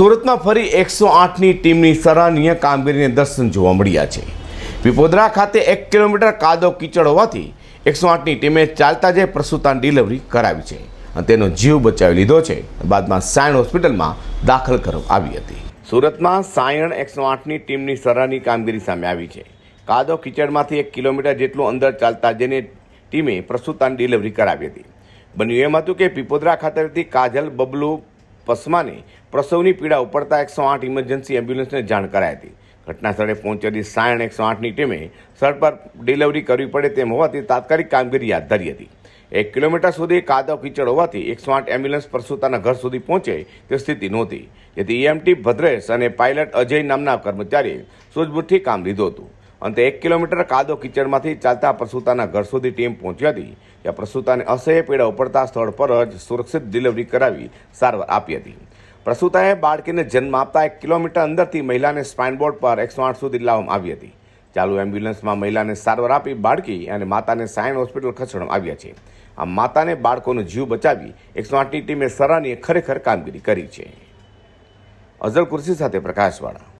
સુરતમાં ફરી એકસો આઠની ટીમની સરાહનીય કામગીરીને દર્શન જોવા મળ્યા છે. વિપોદરા ખાતે એક કિલોમીટર કાદો કીચડ હોવાથી એકસો આઠની ટીમે ચાલતા જ પ્રસૂતાની ડિલિવરી કરાવી છે અને તેનો જીવ બચાવી લીધો છે. બાદમાં સાયણ હોસ્પિટલમાં દાખલ કરવામાં આવી હતી. સુરતમાં સાયણ એકસો આઠની ટીમની સરાહની કામગીરી સામે આવી છે. કાદો કીચડમાંથી એક કિલોમીટર જેટલું અંદર ચાલતા જેને ટીમે પ્રસૂતાની ડિલિવરી કરાવી હતી. બન્યું એમ હતું કે પીપોદરા ખાતેથી કાજલ, બબલુ પસમાને પ્રસવની પીડા ઉપડતા એકસો આઠ ઇમરજન્સી એમ્બ્યુલન્સને જાણ કરાઈ હતી. ઘટના સ્થળે પહોંચેલી સાયણ એકસો આઠની ટીમે સ્થળ પર ડિલિવરી કરવી પડે તેમ હોવાથી તાત્કાલિક કામગીરી હાથ ધરી હતી. એક કિલોમીટર સુધી કાદવ કીચડ હોવાથી એકસો આઠ એમ્બ્યુલન્સ પ્રસૂતાના ઘર સુધી પહોંચે તે સ્થિતિ નહોતી. જેથી ઈએમટી ભદ્રેશ અને પાયલટ અજય નામના કર્મચારીએ સૂઝબૂઝથી કામ લીધું હતું. અંતે એક કિલોમીટર કાદો કિચડમાંથી ચાલતા પ્રસૂતાના ઘર સુધી ટીમ પહોંચી હતી ત્યાં પ્રસૂતાને અસહ્ય પીડા ઉપડતા સ્થળ પર જ સુરક્ષિત ડિલિવરી કરાવી સારવાર આપી હતી. પ્રસૂતાએ બાળકીને જન્મ આપતા એક કિલોમીટર અંદરથી મહિલાને સ્પાઇન બોર્ડ પર એકસો આઠ સુધી લાવવામાં આવી હતી. ચાલુ એમ્બ્યુલન્સમાં મહિલાને સારવાર આપી બાળકી અને માતાને સાયન હોસ્પિટલ ખસેડવામાં આવ્યા છે. આ માતાને બાળકોનો જીવ બચાવી એકસો આઠની ટીમે સરાહનીય ખરેખર કામગીરી કરી છે. અઝર કુર્સી સાથે પ્રકાશવાળા.